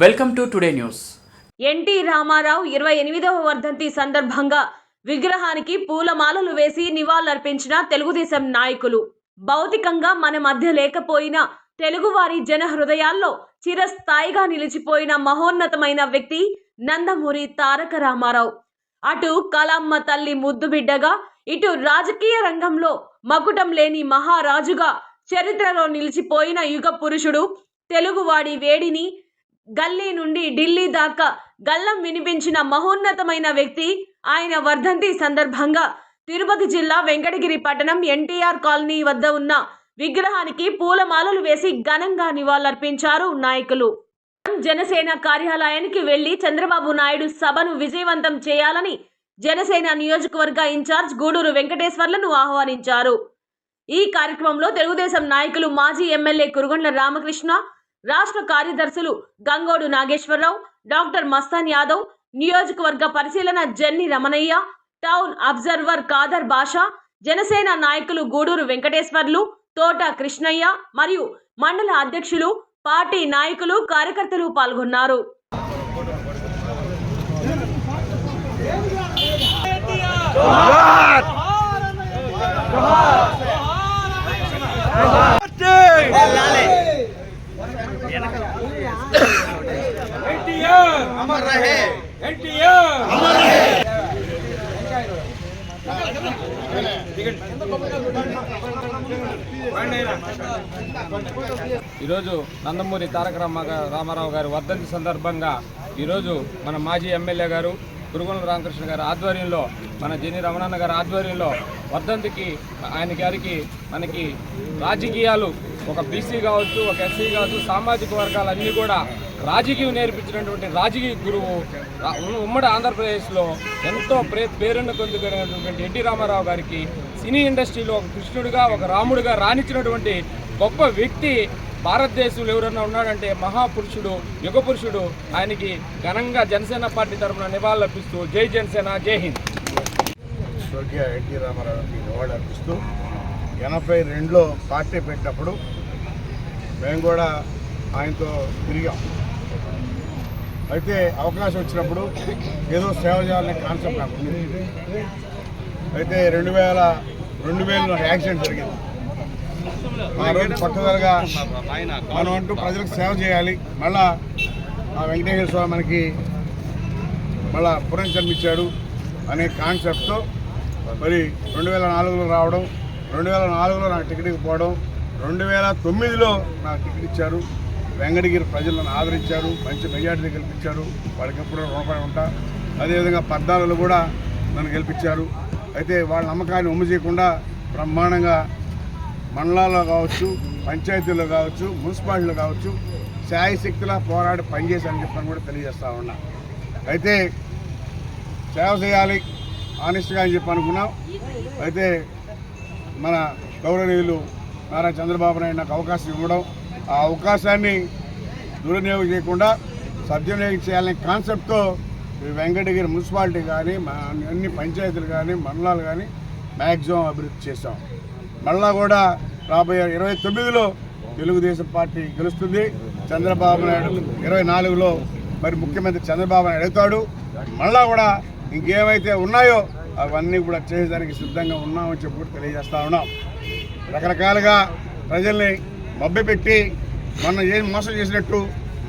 Welcome to today news. NT Rama Rao ఇరవై ఎనిమిదవ వర్ధంతి సందర్భంగా విగ్రహానికి పూలమాలలు వేసి నివాళులర్పించిన తెలుగుదేశం నాయకులు. భౌతికంగా మన మధ్య లేకపోయినా తెలుగువారి జన హృదయాల్లో చిరస్థాయిగా నిలిచిపోయిన మహోన్నతమైన వ్యక్తి నందమూరి తారక రామారావు. అటు కలమ్మ తల్లి ముద్దు బిడ్డగా ఇటు రాజకీయ రంగంలో మకుటం లేని మహారాజుగా చరిత్రలో నిలిచిపోయిన యుగ పురుషుడు తెలుగువాడి వేడిని గల్లీ నుండి ఢిల్లీ దాకా గల్లం వినిపించిన మహోన్నతమైన వ్యక్తి ఆయన వర్ధంతి సందర్భంగా తిరుపతి జిల్లా వెంకటగిరి పట్టణం ఎన్టీఆర్ కాలనీ వద్ద ఉన్న విగ్రహానికి పూలమాలలు వేసి ఘనంగా నివాళులర్పించారు నాయకులు. జనసేన కార్యాలయానికి వెళ్ళి చంద్రబాబు నాయుడు సభను విజయవంతం చేయాలని జనసేన నియోజకవర్గ ఇన్ఛార్జ్ గూడూరు వెంకటేశ్వర్లను ఆహ్వానించారు. ఈ కార్యక్రమంలో తెలుగుదేశం నాయకులు మాజీ ఎమ్మెల్యే కురుగొండ్ల రామకృష్ణ రాష్ట్ర కార్యదర్శులు గంగోడు నాగేశ్వరరావు డాక్టర్ మస్తాన్ యాదవ్ నియోజకవర్గ పరిశీలన జెన్ని రమణయ్య టౌన్ అబ్జర్వర్ కాదర్ బాషా జనసేన నాయకులు గూడూరు వెంకటేశ్వర్లు తోట కృష్ణయ్య మరియు మండల అధ్యక్షులు పార్టీ నాయకులు కార్యకర్తలు పాల్గొన్నారు. ఎన్టీఆర్! ఈరోజు నందమూరి తారక రామ రామారావు గారి వర్ధంతి సందర్భంగా ఈరోజు మన మాజీ ఎమ్మెల్యే గారు గురుగుల రామకృష్ణ గారి ఆధ్వర్యంలో మన జని రమణన్న గారి ఆధ్వర్యంలో వర్ధంతికి ఆయన గారికి మనకి రాజకీయాలు ఒక బీసీ కావచ్చు ఒక ఎస్సీ కావచ్చు సామాజిక వర్గాలన్నీ కూడా రాజకీయం నేర్పించినటువంటి రాజకీయ గురువు ఉమ్మడి ఆంధ్రప్రదేశ్లో ఎంతో ప్రే పేరును పొందుకున్నటువంటి ఎన్టీ రామారావు గారికి సినీ ఇండస్ట్రీలో ఒక కృష్ణుడిగా ఒక రాముడిగా రాణించినటువంటి గొప్ప వ్యక్తి భారతదేశంలో ఎవరన్నా ఉన్నాడంటే మహాపురుషుడు యుగ పురుషుడు ఆయనకి ఘనంగా జనసేన పార్టీ తరఫున నివాళులర్పిస్తూ జై జనసేన జై హింద్. స్వర్గీయ ఎన్టీ రామారావుకి నివాళులు అర్పిస్తూ ఎనభై రెండులో పార్టీ పెట్టినప్పుడు మేము కూడా ఆయనతో తిరిగాం. అయితే అవకాశం వచ్చినప్పుడు ఏదో సేవ చేయాలనే కాన్సెప్ట్ నాకు ఉంది. అయితే రెండు వేల రెండు వేలలో యాక్సిడెంట్ జరిగింది. ఆ రోజు పట్టుదలగా మనం అంటూ ప్రజలకు సేవ చేయాలి. మళ్ళా ఆ వెంకటేశ్వర స్వామి మనకి మళ్ళా పునర్జన్మించాడు అనే కాన్సెప్ట్తో మరి రెండు వేల నాలుగులో రావడం రెండు వేల నాలుగులో నాకు టికెట్ పోవడం రెండు వేల తొమ్మిదిలో నాకు టికెట్ ఇచ్చారు. వెంకటగిరి ప్రజలను ఆదరించారు మంచి మెజార్టీ గెలిపించారు. వాళ్ళకి ఎప్పుడూ రుణపడి ఉంటా. అదేవిధంగా పద్నాలుగులో కూడా నన్ను గెలిపించారు. అయితే వాళ్ళ నమ్మకాన్ని ఉమ్మ చేయకుండా బ్రహ్మాండంగా మండలాల్లో కావచ్చు పంచాయతీల్లో కావచ్చు మున్సిపాలిటీలో కావచ్చు శాయశక్తిలా పోరాడి పనిచేశారని చెప్పని కూడా తెలియజేస్తా ఉన్నా. అయితే సేవ చేయాలి ఆనెస్ట్గా అని చెప్పి అనుకున్నాం. అయితే మన గౌరవనీయులు నారా చంద్రబాబు నాయుడు నాకు అవకాశం ఇవ్వడం ఆ అవకాశాన్ని దుర్వినియోగం చేయకుండా సద్వినియోగం చేయాలనే కాన్సెప్ట్తో ఈ వెంకటగిరి మున్సిపాలిటీ కానీ మా అన్ని పంచాయతీలు కానీ మండలాలు కానీ మ్యాక్సిమం అభివృద్ధి చేశాం. మళ్ళా కూడా రాబోయే ఇరవై తొమ్మిదిలో తెలుగుదేశం పార్టీ గెలుస్తుంది. చంద్రబాబు నాయుడు ఇరవై నాలుగులో మరి ముఖ్యమంత్రి చంద్రబాబు నాయుడు అడుగుతాడు మళ్ళా కూడా ఇంకేమైతే ఉన్నాయో అవన్నీ కూడా చేసేదానికి సిద్ధంగా ఉన్నామని చెప్పి కూడా తెలియజేస్తా ఉన్నాం. రకరకాలుగా ప్రజల్ని మభ్యపెట్టి మొన్న ఏం మోసం చేసినట్టు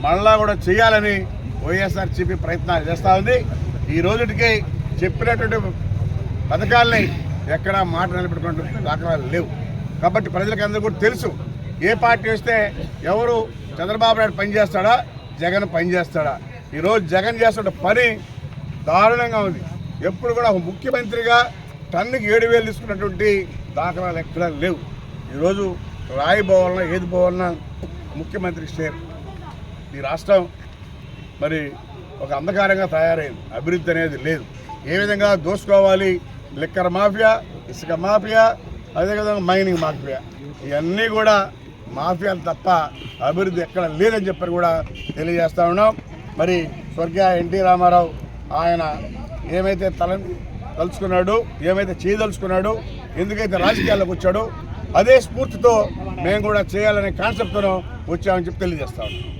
మళ్ళా కూడా చేయాలని వైఎస్ఆర్సీపీ ప్రయత్నాలు చేస్తూ ఉంది. ఈ రోజుటికి చెప్పినటువంటి పథకాలని ఎక్కడా మాట నిలబెట్టుకున్నటువంటి దాఖలాలు లేవు. కాబట్టి ప్రజలకు అందరూ కూడా తెలుసు ఏ పార్టీ వస్తే ఎవరు చంద్రబాబు నాయుడు పనిచేస్తాడా జగన్ పనిచేస్తాడా ఈరోజు జగన్ చేస్తున్న పని దారుణంగా ఉంది. ఎప్పుడు కూడా ఒక ముఖ్యమంత్రిగా టన్నుకి ఏడు వేలు తీసుకున్నటువంటి దాఖలాలు ఎక్కడా లేవు. ఈరోజు రాయి పోవాలన్నా ఏది పోవాలన్నా ముఖ్యమంత్రి షేర్ ఈ రాష్ట్రం మరి ఒక అంధకారంగా తయారైంది. అభివృద్ధి అనేది లేదు. ఏ విధంగా దోసుకోవాలి లిక్కర్ మాఫియా ఇసుక మాఫియా అదేవిధంగా మైనింగ్ మాఫియా. ఇవన్నీ కూడా మాఫియాలు తప్ప అభివృద్ధి ఎక్కడ లేదని చెప్పి కూడా తెలియజేస్తా ఉన్నాం. మరి స్వర్గీయ ఎన్టీ రామారావు ఆయన ఏమైతే తల తలుచుకున్నాడు ఏమైతే చేయదలుచుకున్నాడు ఎందుకైతే రాజకీయాల్లోకి వచ్చాడో అదే స్ఫూర్తితో మేము కూడా చేయాలనే కాన్సెప్ట్తో వచ్చామని చెప్పి తెలియజేస్తా ఉన్నాం.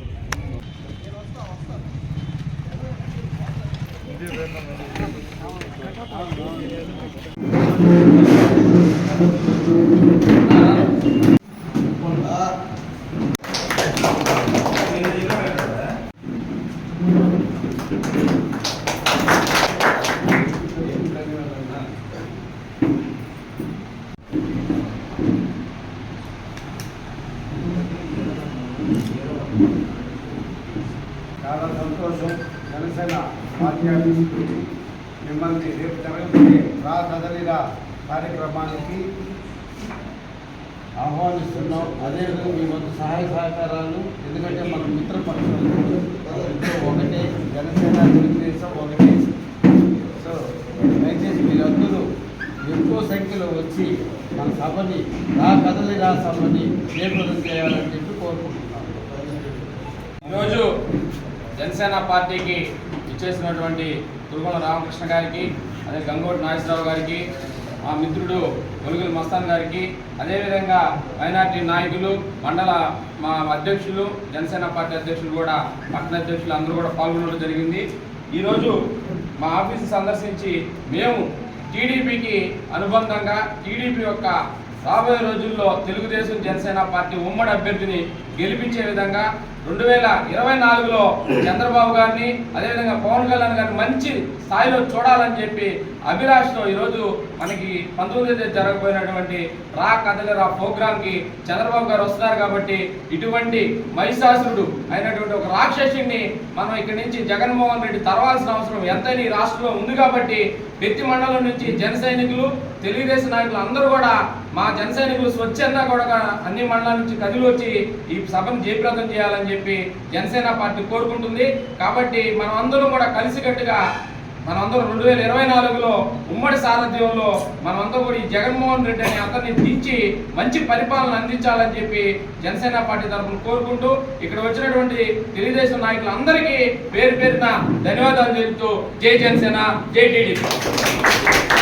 ఆజ్ఞాపిస్తూ మిమ్మల్ని రేపు జరగబోయే రా కదలిరా కార్యక్రమానికి ఆహ్వానిస్తున్నాం. అదేవిధంగా మీ వంతు సహాయ సహకారాలు ఎందుకంటే మన మిత్ర పక్షులు ఒకటే జనసేన తెలుగుదేశం ఒకటే. సో దయచేసి మీరందరూ ఎక్కువ సంఖ్యలో వచ్చి మన సభని రా కదలి రా సభని జయప్రదం చేయాలని చెప్పి కోరుకుంటున్నాను ఈరోజు జనసేన పార్టీకి ఇచ్చేసినటువంటి తురుమల రామకృష్ణ గారికి అదే గంగోటి నాగేశ్వరరావు గారికి మా మిత్రుడు ఒలుగుల మస్తాన్ గారికి అదేవిధంగా మైనార్టీ నాయకులు మండల మా అధ్యక్షులు జనసేన పార్టీ అధ్యక్షులు కూడా పట్టణ అధ్యక్షులు అందరూ కూడా పాల్గొనడం జరిగింది. ఈరోజు మా ఆఫీసు సందర్శించి మేము టీడీపీకి అనుబంధంగా టీడీపీ యొక్క రాబోయే రోజుల్లో తెలుగుదేశం జనసేన పార్టీ ఉమ్మడి అభ్యర్థిని గెలిపించే విధంగా రెండు వేల ఇరవై నాలుగులో చంద్రబాబు గారిని అదేవిధంగా పవన్ కళ్యాణ్ గారిని మంచి స్థాయిలో చూడాలని చెప్పి అభిలాష్తో ఈరోజు మనకి పంతొమ్మిది జరగబోయినటువంటి రా కథలు రా ప్రోగ్రామ్కి చంద్రబాబు గారు వస్తున్నారు కాబట్టి ఇటువంటి మహిషాసురుడు అయినటువంటి ఒక రాక్షసుని మనం ఇక్కడి నుంచి జగన్మోహన్ రెడ్డి తరవాల్సిన అవసరం ఎంతైనా ఈ రాష్ట్రంలో ఉంది కాబట్టి వ్యక్తి మండలం నుంచి జన సైనికులు తెలుగుదేశం నాయకులు అందరూ కూడా మా జన సైనికులు స్వచ్ఛంగా కూడా అన్ని మండలాల నుంచి కదిలి వచ్చి ఈ సభను జయప్రదం చేయాలని చెప్పి జనసేన పార్టీ కోరుకుంటుంది. కాబట్టి మనం అందరం కూడా కలిసికట్టుగా మనమందరం రెండు వేల ఇరవై నాలుగులో ఉమ్మడి సారథ్యంలో మనమంతా కూడా ఈ జగన్మోహన్ రెడ్డి అనే అతన్ని దించి మంచి పరిపాలన అందించాలని చెప్పి జనసేన పార్టీ తరఫున కోరుకుంటూ ఇక్కడ వచ్చినటువంటి తెలుగుదేశం నాయకులందరికీ పేరు పేరున ధన్యవాదాలు తెలుపుతూ జై జనసేన జై టీడీపీ.